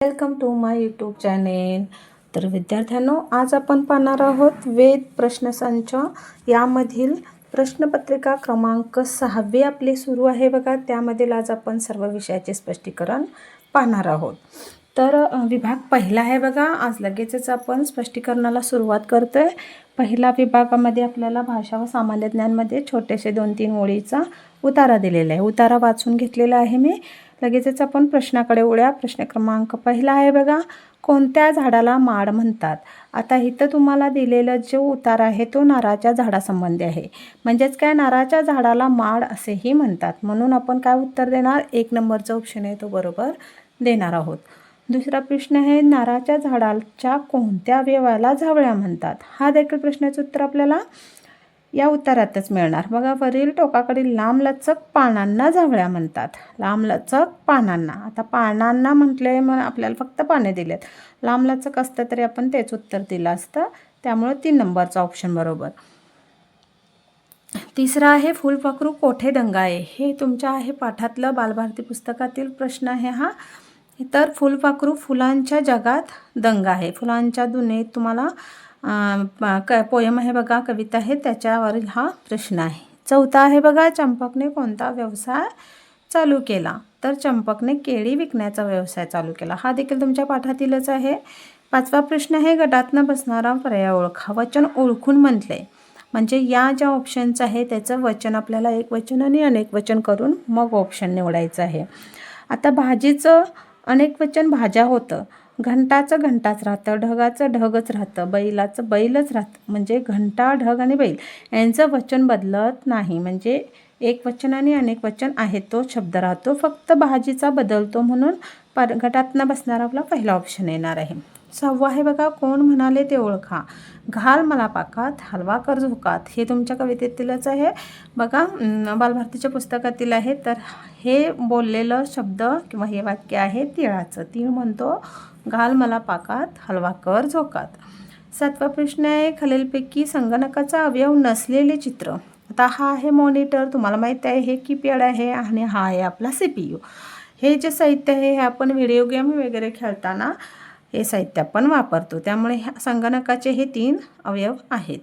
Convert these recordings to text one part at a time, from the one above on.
Welcome to my YouTube channel तर विद्यार्थ्यांनो आज आपण पाहणार आहोत वेद प्रश्नसंच यामधील प्रश्नपत्रिका क्रमांक सहावी आपली सुरू आहे बघा. त्यामधील आज आपण सर्व विषयाचे स्पष्टीकरण पाहणार आहोत. तर विभाग पहिला आहे बघा. आज लगेचच आपण स्पष्टीकरणाला सुरुवात करतो आहे पहिला विभागामध्ये आपल्याला भाषा व सामान्य ज्ञानमध्ये छोटेसे दोन तीन ओळीचा उतारा दिलेला आहे. उतारा वाचून घेतलेला आहे मी. लगेचच आपण प्रश्नाकडे वळूया. प्रश्न क्रमांक पहिला आहे बघा. कोणत्या झाडाला माड म्हणतात? आता इथं तुम्हाला दिलेलं जो उतार आहे तो नारळाच्या झाडासंबंधी आहे. म्हणजेच काय? नारळाच्या झाडाला माड असेही म्हणतात. म्हणून आपण काय उत्तर देणार? एक नंबरचा ऑप्शन आहे तो बरोबर देणार आहोत. दुसरा प्रश्न आहे नारळाच्या झाडाच्या कोणत्या अवयवाला झावळ्या म्हणतात? हा देखील प्रश्नाचं उत्तर आपल्याला या उत्तरातच मिळणार. बघा वरील टोकाकडील लांब लचक पानांना झावळ्या म्हणतात. लांब लचक पानांना. आता पानांना म्हटले मग आपल्याला फक्त पाने दिलेत. लांब लचक असतं तरी आपण तेच उत्तर दिलं असतं. त्यामुळे तीन नंबरचा ऑप्शन बरोबर. तिसरा आहे फुलपाखरू कोठे दंगाळे हे तुमच्या आहे पाठातलं बालभारती पुस्तकातील प्रश्न आहे हा. तर फुलपाखरू फुलांच्या जगात दंग आहे. फुलांच्या दुनेत तुम्हाला क पोयम आहे बघा कविता आहे त्याच्यावरील हा प्रश्न आहे. चौथा आहे बघा चंपकने कोणता व्यवसाय चालू केला? तर चंपकने केळी विकण्याचा व्यवसाय चालू केला. हा देखील तुमच्या पाठातीलच आहे. पाचवा प्रश्न आहे गटातनं बसणारा पर्याय ओळखा. वचन ओळखून म्हटले. म्हणजे या ज्या ऑप्शन्स आहे त्याचं वचन आपल्याला एक वचन आणि अनेक वचन करून मग ऑप्शन निवडायचं आहे. आता भाजीचं अनेक वचन भाज्या होतं. घंटाचं घंटाच राहतं ढगाचं ढगच राहतं बैलाचं बैलच राहतं. म्हणजे घंटा ढग आणि बैल यांचं वचन बदलत नाही. म्हणजे एक वचन आणि अनेक वचन आहे तो शब्द राहतो. फक्त भाजीचा बदलतो म्हणून पर गटातनं बसणारा आपला पहिला ऑप्शन येणार आहे. सहावा आहे बघा कोण म्हणाले ते ओळखा. घाल मला पाकात हलवा कर झोकात. हे तुमच्या कवितेतीलच आहे. बघा बालभारतीच्या पुस्तकातील आहे. तर हे बोललेलं शब्द किंवा हे वाक्य आहे तिळाचं. तीळ म्हणतो घाल मला पाकात हलवा कर झोकात. सातवा प्रश्न आहे खालीलपैकी संगणकाचा अवयव नसलेले चित्र. आता हा आहे मॉनिटर तुम्हाला माहीत आहे हे कीपॅड आहे आणि हा आहे आपला सी पी यू हे जे साहित्य आहे हे आपण व्हिडिओ गेम वगैरे खेळताना हे साहित्य आपण वापरतो. त्यामुळे ह्या संगणकाचे हे तीन अवयव आहेत.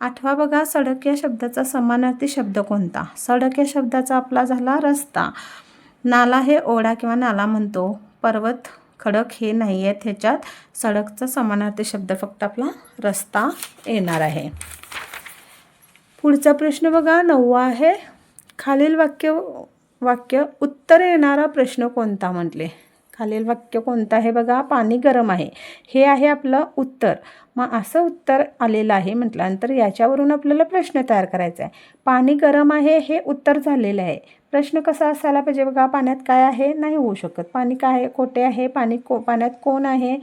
आठवा बघा सडक या शब्दाचा समानार्थी शब्द कोणता? सडक या शब्दाचा आपला झाला रस्ता. नाला हे ओढा किंवा नाला म्हणतो. पर्वत खडक हे नाही आहेत ह्याच्यात. सडकचा समानार्थी शब्द फक्त आपला रस्ता येणार आहे. पुढचा प्रश्न बघा नववा आहे. खालील वाक्य वाक्य उत्तर येणारा प्रश्न कोणता म्हटले? खालील वाक्य कोणतं आहे? बघा पाणी गरम आहे. हे आहे आपलं उत्तर. मग असं उत्तर आलेलं आहे म्हटल्यानंतर याच्यावरून आपल्याला प्रश्न तयार करायचा आहे. पाणी गरम आहे हे उत्तर झालेलं आहे. प्रश्न कसा असायला पाहिजे बघा? पाण्यात काय आहे? नाही होऊ शकत. पाणी काय आहे? कोठे आहे. पाणी को पाण्यात कोण आहे?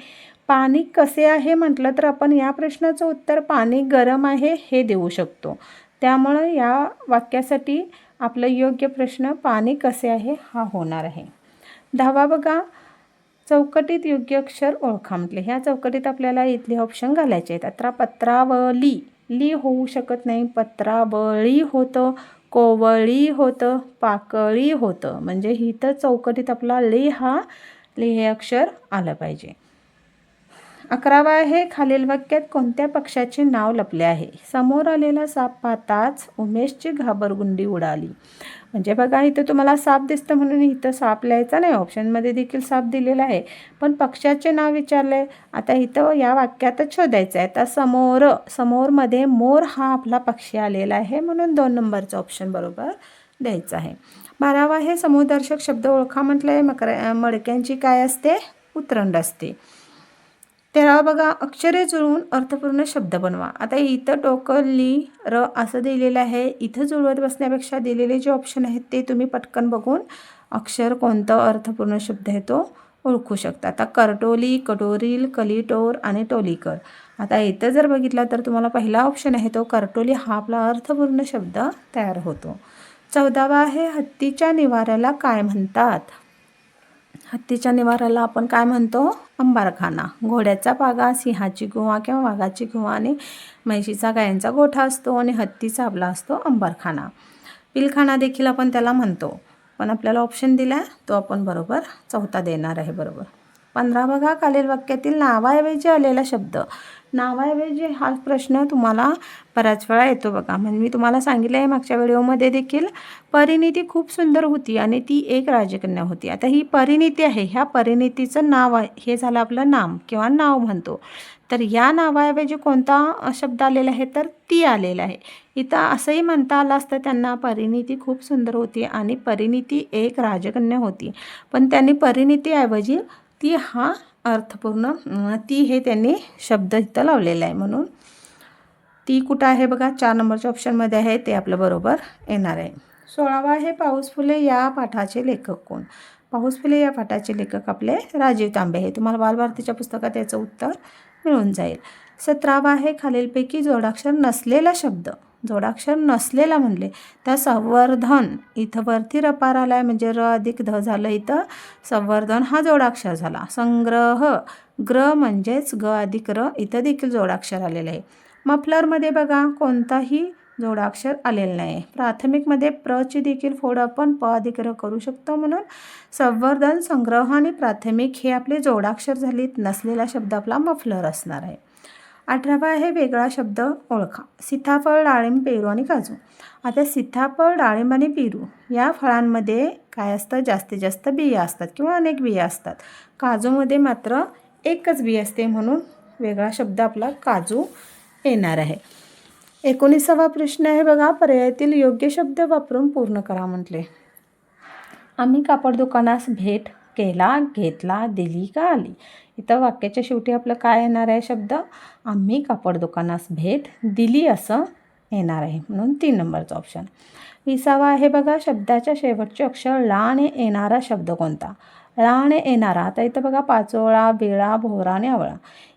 पाणी कसे आहे म्हटलं तर आपण या प्रश्नाचं उत्तर पाणी गरम आहे हे देऊ शकतो. त्यामुळं या वाक्यासाठी आपलं योग्य प्रश्न पाणी कसे आहे? हा होणार आहे. दहावा बघा. चौकटीत योग्य अक्षर ओळखा म्हटले ह्या चौकटीत आपल्याला इथले ऑप्शन घालायचे आहेत आता पत्रावली. ली होऊ शकत नाही. पत्रावळी होतं कोवळी होतं पाकळी होतं. म्हणजे ही तर चौकटीत आपला ले हा ले हे अक्षर आलं पाहिजे. अकरावा आहे खालील वाक्यात कोणत्या पक्षाचे नाव लपले आहे? समोर आलेला साप पाहताच उमेशची घाबरगुंडी उडाली. म्हणजे बघा इथं तुम्हाला साप दिसतं म्हणून इथं साप लिहायचा नाही. ऑप्शनमध्ये देखील साप दिलेला आहे. पण पक्षाचे नाव विचारलं आहे आता इथं या वाक्यातच शोधायचं आहे. आता समोर समोरमध्ये मोर हा आपला पक्षी आलेला आहे म्हणून दोन नंबरचं ऑप्शन बरोबर द्यायचं आहे. बारावा हे समुदर्शक शब्द ओळखा म्हटलं आहे मकर मडक्यांची काय असते? उतरंड असते. त्याला बघा अक्षरे जुळवून अर्थपूर्ण शब्द बनवा. आता इथं टोकन ली र असं दिलेलं आहे. इथं जुळवत बसण्यापेक्षा दिलेले जे ऑप्शन आहेत ते तुम्ही पटकन बघून अक्षर कोणतं अर्थपूर्ण शब्द आहे तो ओळखू शकता. आता करटोली कटोरील कलिटोर आणि टोलीकर. आता इथं जर बघितला तर तुम्हाला पहिला ऑप्शन आहे तो करटोली. हा आपला अर्थपूर्ण शब्द तयार होतो. चौदावा आहे हत्तीच्या निवाऱ्याला काय म्हणतात? हत्तीच्या निवाराला आपण काय म्हणतो? अंबारखाना. घोड्याचा पागा सिंहाची गुहा किंवा वाघाची गुहा आणि म्हैशीचा गायांचा गोठा असतो आणि हत्तीचा आपला असतो अंबारखाना. पिलखाना देखील आपण त्याला म्हणतो. पण आपल्याला ऑप्शन दिला आहे तो आपण बरोबर चौथा देणार आहे बरोबर. पंधरा बघा खालील वाक्यातील नावाऐवजी आलेला शब्द. नावाऐवजी हा प्रश्न तुम्हाला बऱ्याच वेळा येतो बघा. म्हणजे मी तुम्हाला सांगितलं आहे मागच्या व्हिडिओमध्ये देखील परिणिती खूप सुंदर होती आणि ती एक राजकन्या होती. आता ही परिणिती आहे ह्या परिणितीचं नाव आहे. हे झालं आपलं नाम किंवा नाव म्हणतो. तर या नावाऐवजी कोणता शब्द आलेला आहे? तर ती आलेला आहे. इथं असंही म्हणता आलं असतं त्यांना परिणिती खूप सुंदर होती आणि परिणिती एक राजकन्या होती. पण त्यांनी परिणितीऐवजी ती हा अर्थपूर्ण ती हे त्यांनी शब्द इथं लावलेला आहे म्हणून. ती कुठं आहे बघा? चार नंबरच्या ऑप्शनमध्ये आहे ते आपलं बरोबर येणार आहे. सोळावा आहे पाऊस फुले या पाठाचे लेखक कोण? पाऊस फुले या पाठाचे लेखक आपले राजीव तांबे आहे तुम्हाला बालभारतीच्या पुस्तकात याचं उत्तर मिळून जाईल. सतरावा आहे खालीलपैकी जोडाक्षर नसलेला शब्द. जोडाक्षर नसलेला म्हणले. त्या संवर्धन इथं वरती रपार आला आहे म्हणजे र अधिक ध झालं इथं. संवर्धन हा जोडाक्षर झाला. संग्रह ग्र म्हणजेच ग अधिक र इथं देखील जोडाक्षर आलेलं आहे. मफलरमध्ये बघा कोणताही जोडाक्षर आलेलं नाही प्राथमिकमध्ये प्रची देखील फोड आपण प अधिक र करू शकतो म्हणून संवर्धन संग्रह आणि प्राथमिक हे आपले जोडाक्षर झालीत नसलेला शब्द आपला मफलर असणार आहे. अठरावा आहे वेगळा शब्द ओळखा. सीताफळ डाळिंब पेरू आणि काजू. आता सीताफळ डाळिंब आणि पेरू या फळांमध्ये काय असतं? जास्तीत जास्त बिया असतात किंवा अनेक बिया असतात. काजूमध्ये मात्र एकच बी असते म्हणून वेगळा शब्द आपला काजू येणार आहे. एकोणीसावा प्रश्न आहे बघा. पर्यायातील योग्य शब्द वापरून पूर्ण करा म्हटले. आम्ही कापड दुकानास भेट केला घेतला दिली का आली? इथं वाक्याच्या शेवटी आपलं काय येणार आहे शब्द? आम्ही कापड दुकानास भेट दिली असं येणार आहे. म्हणून तीन नंबरचा ऑप्शन विसावा आहे बघा शब्दाच्या शेवटचे अक्षर लाने येणारा शब्द कोणता? लाने येणारा. आता इथं बघा पाचोळा बिळा भोवरा आणि आवळा.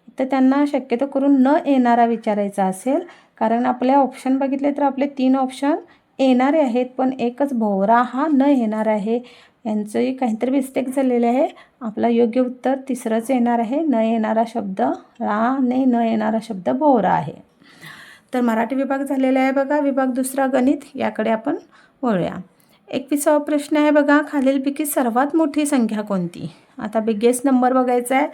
इथं त्यांना शक्यतो करून न येणारा विचारायचा असेल कारण आपले ऑप्शन बघितले तर आपले तीन ऑप्शन येणारे आहेत पण एकच भोवरा हा न येणार आहे. यांचंही काहीतरी मिस्टेक झालेले आहे. आपला योग्य उत्तर तिसरंच येणार आहे. न येणारा शब्द रा ने न येणारा शब्द भोवरा आहे. तर मराठी विभाग झालेला आहे बघा. विभाग दुसरा गणित. याकडे आपण वळूया. एकविसावा प्रश्न आहे बघा खालीलपैकी सर्वात मोठी संख्या कोणती? आता बिगेस्ट नंबर बघायचा आहे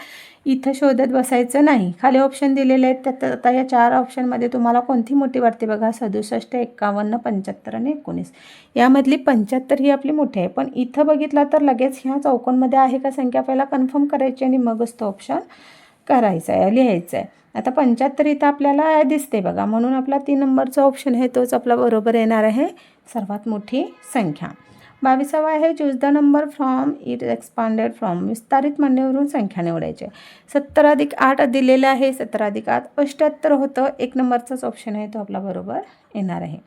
इथं शोधत बसायचं नाही. खाली ऑप्शन दिलेले आहेत त्यात आता या चार ऑप्शनमध्ये तुम्हाला कोणती मोठी वाटते बघा? सदुसष्ट एक्कावन्न पंच्याहत्तर आणि एकोणीस. यामधली पंच्याहत्तर ही आपली मोठी आहे. पण इथं बघितला तर लगेच ह्या चौकोनमध्ये आहे का संख्या? पहिला कन्फर्म करायची आणि मगच तो ऑप्शन करायचा आहे लिहायचा आहे आता पंच्याहत्तर इथं आपल्याला दिसते बघा. म्हणून आपला तीन नंबरचा ऑप्शन आहे तोच आपला बरोबर येणार आहे. सर्वात मोठी संख्या. बावीसावा आहे choose the number from it expanded from विस्तारित मान्यवरून संख्या निवडायची. सत्तर अधिक आठ दिलेलं आहे सत्तर अधिक आठ अष्ट्याहत्तर होतं एक नंबरचाच ऑप्शन आहे तो आपला बरोबर येणार आहे.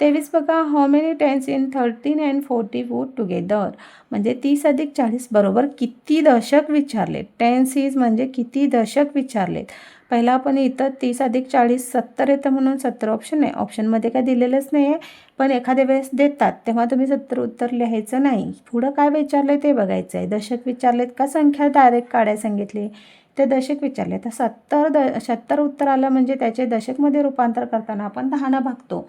तेवीस बघा how many tens in thirteen and forty would together म्हणजे तीस अधिक चाळीस बरोबर किती दशक विचारले टेन्स इज म्हणजे किती दशक विचारलेत? पहिला आपण इथं तीस अधिक चाळीस सत्तर येतं म्हणून सत्तर ऑप्शन आहे. ऑप्शनमध्ये काय दिलेलंच नाही आहे पण एखाद्या वेळेस देतात तेव्हा तुम्ही सत्तर उत्तर लिहायचं नाही. पुढं काय विचारलं आहे ते बघायचं आहे दशक विचारलेत का संख्या डायरेक्ट काढायला सांगितली? ते दशक विचारले. तर सत्तर द सत्तर उत्तर आलं म्हणजे त्याचे दशकमध्ये रूपांतर करताना आपण दहानं भागतो.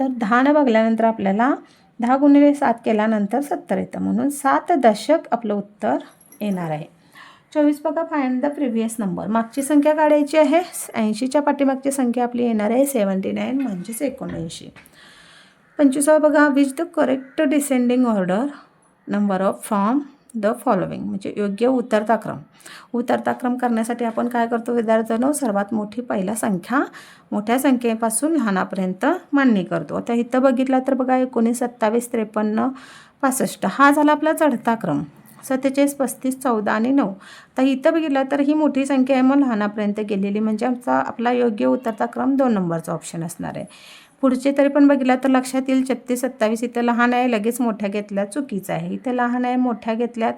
तर दहानं बघल्यानंतर आपल्याला दहा गुणिले सात केल्यानंतर सत्तर येतं. म्हणून सात दशक आपलं उत्तर येणार आहे. चोवीस बघा फाइंड द प्रिव्हियस नंबर मागची संख्या काढायची आहे. ऐंशीच्या पाठीमागची संख्या आपली येणार आहे सेवन्टी नाईन म्हणजेच एकोणऐंशी. पंचवीसावा बघा which the correct descending order number of form the following म्हणजे योग्य उतरता क्रम उतरता क्रम करण्यासाठी आपण काय करतो विद्यार्थ्यांनो? सर्वात मोठी पहिला संख्या मोठ्या संख्येपासून लहानापर्यंत मान्य करतो. आता इथं बघितलं तर बघा एकोणीस सत्तावीस त्रेपन्न पासष्ट हा झाला आपला चढता क्रम. सत्तेचाळीस पस्तीस चौदा आणि नऊ. तर इथं बघितलं तर ही मोठी संख्या आहे मग लहानापर्यंत गेलेली म्हणजे आमचा आपला योग्य उतरता क्रम दोन नंबरचा ऑप्शन असणार आहे. पुढचे तरी पण बघितलं तर लक्षात येईल छत्तीस सत्तावीस इथं लहान आहे लगेच मोठ्या घेतल्यात चुकीचं आहे. इथं लहान आहे मोठ्या घेतल्यात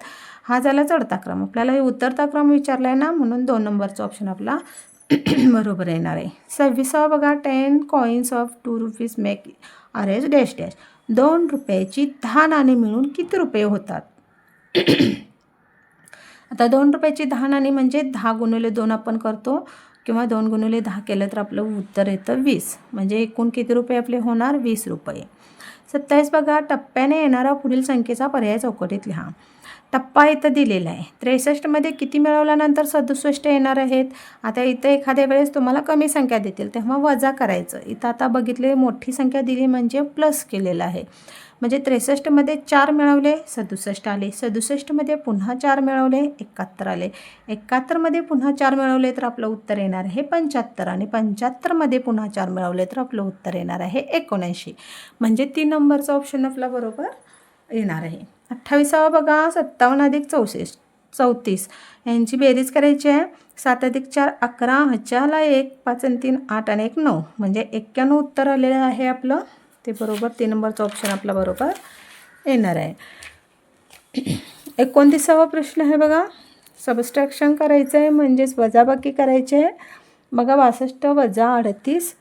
हा झाला चढता क्रम. आपल्याला हे उतरता क्रम विचारला आहे ना म्हणून दोन नंबरचा ऑप्शन आपला बरोबर येणार आहे. सव्वीसावा बघा ten coins of two rupees make arrays dash dash दोन रुपयाची दहा नाणी मिळून किती रुपये होतात? आता दोन रुपयाची दहा नाणी म्हणजे दहा गुणिले दोन आपण करतो किंवा दोन गुणिले दहा केलं तर आपलं उत्तर येतं वीस. म्हणजे एकूण किती रुपये आपले होणार? वीस रुपये. सत्तावीस बघा टप्प्याने येणारा पुढील संख्येचा पर्याय चौकटीत लिहा. टप्पा इथं दिलेला आहे. त्रेसष्टमध्ये किती मिळवल्यानंतर सदुसष्ट येणार आहेत? आता इथं एखाद्या वेळेस तुम्हाला कमी संख्या देतील तेव्हा वजा करायचं. इथं आता बघितले मोठी संख्या दिली म्हणजे प्लस केलेलं आहे. म्हणजे त्रेसष्टमध्ये चार मिळवले सदुसष्ट आले. सदुसष्टमध्ये पुन्हा चार मिळवले एकाहत्तर आले. एकाहत्तरमध्ये पुन्हा चार मिळवले तर आपलं उत्तर येणार आहे पंच्याहत्तर आणि पंच्याहत्तरमध्ये पुन्हा चार मिळवले तर आपलं उत्तर येणार आहे एकोणऐंशी. म्हणजे तीन नंबरचा ऑप्शन आपला बरोबर येणार आहे. अठ्ठावीसावा बघा सत्तावन्न अधिक चौसष्ट चौतीस. यांची बेरीज करायची आहे. सात अधिक चार अकरा. हजारला एक पाच आणि तीन आठ आणि एक नऊ. म्हणजे एक्क्याण्णव उत्तर आलेलं आहे आपलं. ते बरोबर तीन नंबरचं ऑप्शन आपला बरोबर येणार आहे. एकोणतीसावा प्रश्न आहे बघा. सबस्ट्रॅक्शन करायचं आहे म्हणजेच वजाबाकी करायचे आहे बघा बासष्ट वजा अडतीस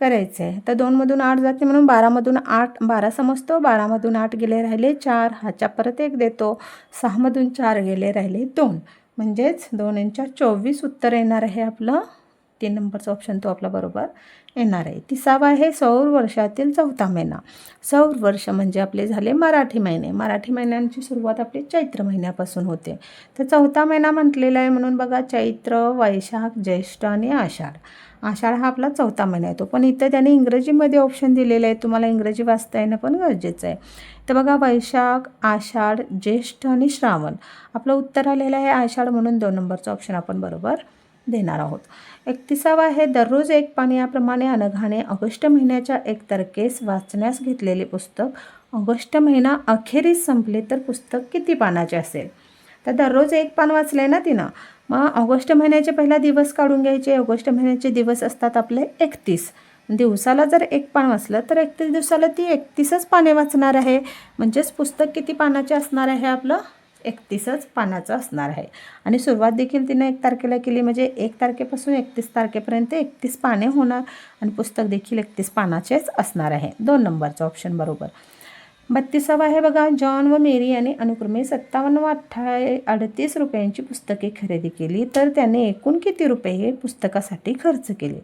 करायचं आहे तर दोनमधून आठ जाते म्हणून बारामधून आठ बारा समजतो. बारामधून आठ गेले राहिले चार. हाच्या परत एक देतो. सहामधून चार गेले राहिले दोन. म्हणजेच दोन यांच्या चोवीस उत्तर येणार आहे आपलं. तीन नंबरचा ऑप्शन तो आपला बरोबर. येणार आहे. तिसावा आहे सौर वर्षातील चौथा महिना. सौर वर्ष म्हणजे आपले झाले मराठी महिने. मराठी महिन्यांची सुरुवात आपली चैत्र महिन्यापासून होते. तर चौथा महिना म्हटलेला आहे म्हणून बघा चैत्र वैशाख ज्येष्ठ आणि आषाढ. आषाढ हा आपला चौथा महिना येतो पण इथं त्याने इंग्रजीमध्ये ऑप्शन दिलेलं आहे. तुम्हाला इंग्रजी वाचता येणं पण गरजेचं आहे. तर बघा वैशाख आषाढ ज्येष्ठ आणि श्रावण. आपलं उत्तर आलेलं आहे आषाढ म्हणून दोन नंबरचं ऑप्शन आपण बरोबर देणार आहोत. एकतिसावा आहे दररोज एक पान याप्रमाणे अनघाने ऑगस्ट महिन्याच्या एक तारखेस वाचण्यास घेतलेले पुस्तक. ऑगस्ट महिना अखेरीस संपले तर पुस्तक किती पानाचे असेल? तर दररोज एक पान वाचले ना तिनं? मग ऑगस्ट महिन्याचे पहिला दिवस काढून घ्यायचे. ऑगस्ट महिन्याचे दिवस असतात आपले एकतीस. दिवसाला जर एक पान वाचलं तर एकतीस दिवसाला ती एकतीसच पाने वाचणार आहे. म्हणजेच पुस्तक किती पानाचे असणार आहे आपलं? एकतीसच पानाचं असणार आहे. आणि सुरुवात देखील तिनं एक तारखेला केली म्हणजे एक तारखेपासून एकतीस तारखेपर्यंत एकतीस पाने होणार आणि पुस्तक देखील एकतीस पानाचेच असणार आहे. दोन नंबरचं ऑप्शन बरोबर. बत्तीसावा आहे बघा जॉन व मेरी यांनी अनुक्रमे सत्तावन्न व अठ्ठा अडतीस रुपयांची पुस्तके खरेदी केली तर त्याने एकूण किती रुपये पुस्तकासाठी खर्च केले?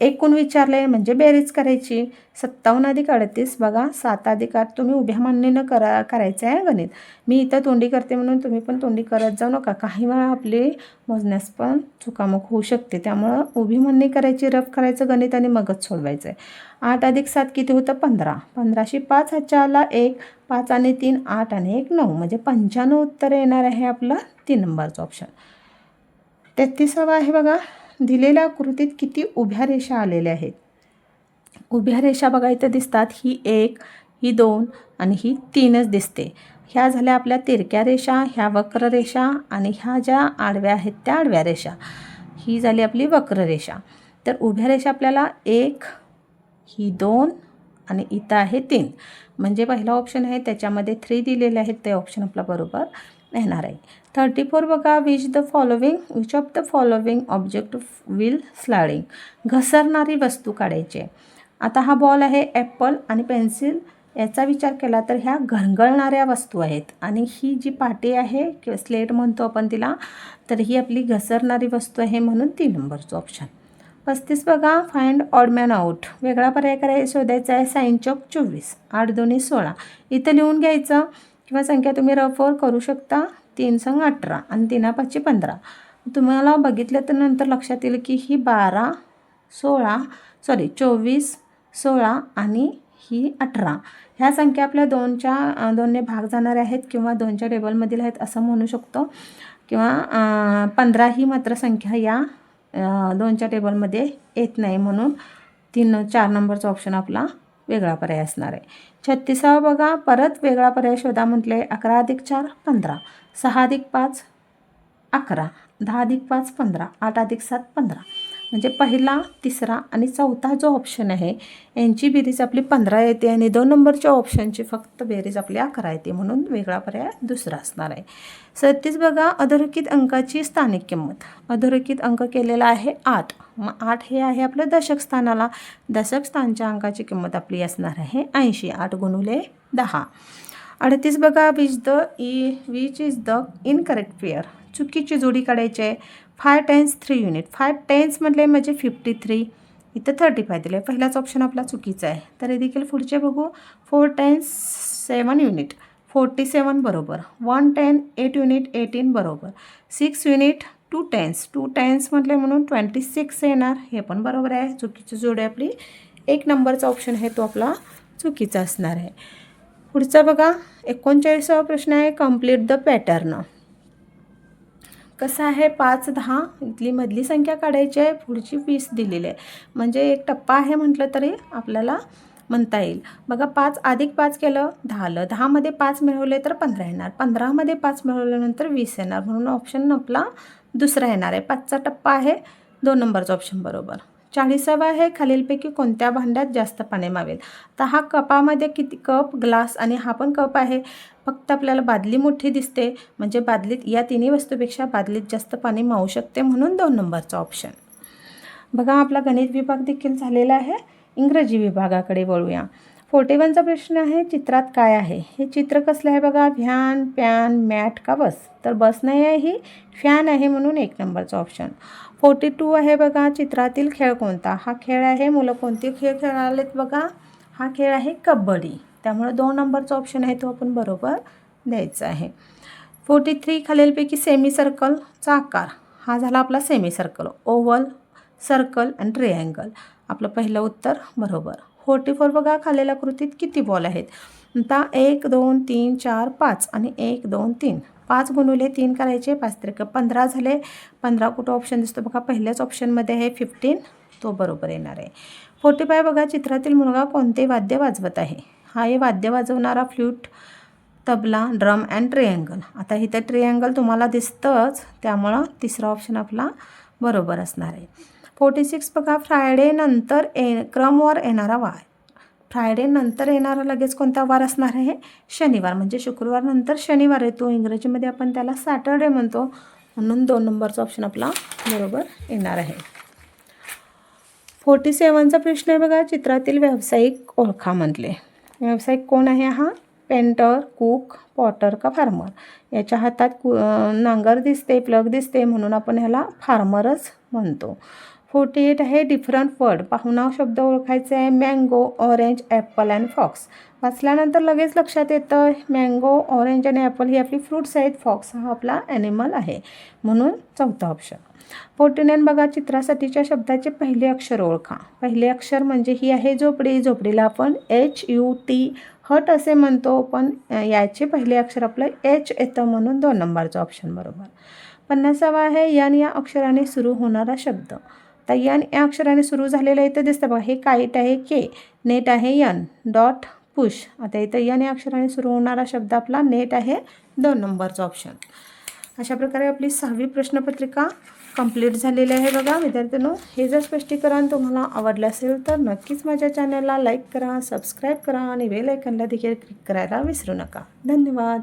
एकूण विचारले म्हणजे बेरीज करायची. सत्तावन्न अधिक अडतीस बघा सात अधिक आठ तुम्ही उभ्या मांडणीनं करा करायचं आहे गणित. मी इथं तोंडी करते म्हणून तुम्ही पण तोंडी करत जाऊ नका. काही वेळा आपली मोजण्यास पण चुकामुख होऊ शकते. त्यामुळं उभी मांडणी करायची रफ करायचं गणित आणि मगच सोडवायचं आहे. आठ अधिक सात किती होतं? पंधरा. पंधराशे पाच ह्याच्याला एक पाच आणि तीन आठ आणि एक नऊ. म्हणजे पंच्याण्णव उत्तर येणार आहे आपलं तीन नंबरचं ऑप्शन तेहतीसावा आहे बघा. दिलेल्या कृतीत किती उभ्या रेषा आलेल्या आहेत? उभ्या रेषा बघा इथं दिसतात. ही एक ही दोन आणि ही तीनच दिसते. ह्या झाल्या आपल्या तिरक्या रेषा ह्या वक्र रेषा आणि ह्या ज्या आडव्या आहेत त्या आडव्या रेषा. ही झाली आपली वक्र रेषा. तर उभ्या रेषा आपल्याला एक ही दोन आणि इथं आहे तीन. म्हणजे पहिला ऑप्शन आहे त्याच्यामध्ये थ्री दिलेले आहेत ते ऑप्शन आपला बरोबर. येणार आहे. थर्टी फोर बघा which the following which of the following object will sliding घसरणारी वस्तू काढायची आहे. आता हा बॉल आहे ॲपल आणि पेन्सिल याचा विचार केला तर ह्या घरंगळणाऱ्या वस्तू आहेत. आणि ही जी पाटी आहे किंवा स्लेट म्हणतो आपण तिला तर ही आपली घसरणारी वस्तू आहे म्हणून तीन नंबरचं ऑप्शन पस्तीस बघा फाइंड ऑडमॅन आऊट वेगळा पर्याय करायचा शोधायचा आहे साईन चौक चोवीस आठ दोन्ही सोळा. इथं लिहून घ्यायचं किंवा संख्या तुम्ही रफवर करू शकता. तीन संग अठरा आणि तीना पाचशे पंधरा. तुम्हाला बघितलं तर नंतर लक्षात येईल की ही बारा सोळा सॉरी चोवीस सोळा आणि ही अठरा. ह्या संख्या आपल्या दोनच्या दोनने भाग जाणाऱ्या आहेत किंवा दोनच्या टेबलमधील आहेत असं म्हणू शकतो. किंवा पंधरा ही मात्र संख्या या दोनच्या टेबलमध्ये येत नाही म्हणून तीन चार नंबरचा ऑप्शन आपला वेगळा पर्याय असणार आहे. छत्तीसावा बघा. परत वेगळा पर्याय शोधा म्हटले. अकरा अधिक चार पंधरा. सहा अधिक पाच अकरा. दहा अधिक पाच पंधरा. आठ अधिक सात पंधरा. म्हणजे पहिला तिसरा आणि चौथा जो ऑप्शन आहे यांची बेरीज आपली पंधरा येते आणि दोन नंबरच्या ऑप्शनची फक्त बेरीज आपली अकरा येते म्हणून वेगळा पर्याय दुसरा असणार आहे. सत्तीस बघा अधोरेखित अंकाची स्थानिक किंमत. अधोरेखित अंक केलेला आहे आठ. मग आठ हे आहे आपलं दशक स्थानाला. दशक स्थानच्या अंकाची किंमत आपली असणार आहे ऐंशी. आठ गुणुले दहा. अडतीस बघा which the E which is the incorrect pair चुकीची जोडी काढायची आहे. Five tens three unit. Five tens म्हटले म्हणजे फिफ्टी थ्री इथं थर्टी फाय दिलं आहे पहिलाच ऑप्शन आपला चुकीचा आहे. तर हे देखील पुढचे बघू. Four tens seven unit. Forty seven बरोबर. One ten eight unit eighteen बरोबर. Six unit two tens. Two tens म्हटले म्हणून ट्वेंटी सिक्स येणार. हे पण बरोबर आहे. चुकीची जोडी आपली. एक नंबरचा ऑप्शन आहे तो आपला चुकीचा असणार आहे. पुढचा बघा. एकोणचाळीसावा प्रश्न आहे. कंप्लीट द पॅटर्न कसं आहे पाच दहा इथली मधली संख्या काढायची आहे पुढची वीस दिलेली आहे. म्हणजे एक टप्पा आहे म्हटलं तरी आपल्याला म्हणता येईल. बघा पाच अधिक पाच केलं दहा आलं दहामध्ये पाच मिळवले तर पंधरा येणार. पंधरामध्ये पाच मिळवल्यानंतर वीस येणार. म्हणून ऑप्शन आपला दुसरा येणार आहे. पाचचा टप्पा आहे दोन नंबरचा ऑप्शन बरोबर. चाळीसावा आहे खालीलपैकी कोणत्या भांड्यात जास्त पाणी मावेल? तर हा कपामध्ये किती कप ग्लास आणि हा पण कप आहे. फक्त आपल्याला बादली मोठी दिसते म्हणजे बादलीत या तिन्ही वस्तूपेक्षा बादलीत जास्त पाणी मावू शकते म्हणून दोन नंबरचा ऑप्शन बघा आपला गणित विभाग देखील झालेला आहे. इंग्रजी विभागाकडे वळूया. फोर्टी वनचा प्रश्न आहे चित्रात काय आहे? हे चित्र कसलं आहे बघा? व्हॅन पॅन मॅट का बस? तर बस नाही आहे ही फॅन आहे म्हणून एक नंबरचा ऑप्शन फोर्टी टू आहे बघा चित्रातील खेळ कोणता? हा खेळ आहे मुलं कोणते खेळ खेळालेत बघा? हा खेळ आहे कबड्डी. त्यामुळे दोन नंबरचा ऑप्शन आहे तो आपण बरोबर द्यायचा आहे. फोर्टी थ्री खालीलपैकी सेमी सर्कलचा आकार. हा झाला आपला सेमी सर्कल ओव्हल सर्कल आणि ट्रिअँगल आपलं पहिलं उत्तर बरोबर. फोर्टी फोर बघा खालील कृतीत किती बॉल आहेत. आता एक दोन तीन चार पाच आणि एक दोन तीन. पाच गुणुले तीन करायचे पाच त्रिक पंधरा झाले. पंधरा कुठं ऑप्शन दिसतो बघा पहिल्याच ऑप्शनमध्ये आहे फिफ्टीन तो बरोबर येणार आहे. फोर्टी फाय बघा चित्रातील मुलगा कोणते वाद्य वाजवत आहे? हा आहे वाद्य वाजवणारा flute tabla drum and triangle आता इथं ट्रिअँगल तुम्हाला दिसतंच त्यामुळं तिसरा ऑप्शन आपला बरोबर असणार आहे. फोर्टी सिक्स बघा फ्रायडे नंतर ए क्रमवार येणारा वार. फ्रायडे नंतर येणारा लगेच कोणता वार असणार आहे? शनिवार. म्हणजे शुक्रवार नंतर शनिवार येतो इंग्रजीमध्ये आपण त्याला सॅटरडे म्हणतो. म्हणून दोन नंबरचा ऑप्शन आपला बरोबर येणार आहे. फोर्टी सेवनचा प्रश्न आहे बघा चित्रातील व्यावसायिक ओळखा म्हटले व्यावसायिक कोण आहे हा? पेंटर कुक पॉटर का फार्मर? याच्या हातात कु नांगर दिसते प्लग दिसते म्हणून आपण ह्याला फार्मरच म्हणतो. फोर्टी एट आहे डिफरंट वर्ड पाहुणा शब्द ओळखायचे आहे mango orange apple and fox वाचल्यानंतर लगेच लक्षात येतं मँगो ऑरेंज आणि ॲपल ही आपली फ्रुट्स आहेत. फॉक्स हा आपला ॲनिमल आहे. म्हणून चौथा ऑप्शन फोर्टी नाईन बघा चित्रासाठीच्या शब्दाचे पहिले अक्षर ओळखा. पहिले अक्षर म्हणजे ही आहे झोपडी. झोपडीला आपण एच यू टी हट असे म्हणतो पण याचे पहिले अक्षर आपलं एच येतं म्हणून दोन नंबरचं ऑप्शन बरोबर. पन्नासावा आहे यन या अक्षराने सुरू होणारा शब्द. तर यन या अक्षराने सुरू झालेलं इथं दिसतं बघा हे काईट आहे के नेट आहे यन डॉट पुश. आता इथं यन या अक्षराने सुरू होणारा शब्द आपला नेट आहे दोन नंबरचा ऑप्शन. अशा प्रकारे आपली सहावी प्रश्नपत्रिका कंप्लीट झालेली आहे बघा. विद्यार्थ्यांनो हे जर स्पष्टीकरण तुम्हाला आवडलं असेल तर नक्कीच माझ्या चॅनलला लाईक करा सबस्क्राईब करा आणि बेल आयकनला देखील क्लिक करायला विसरू नका. धन्यवाद.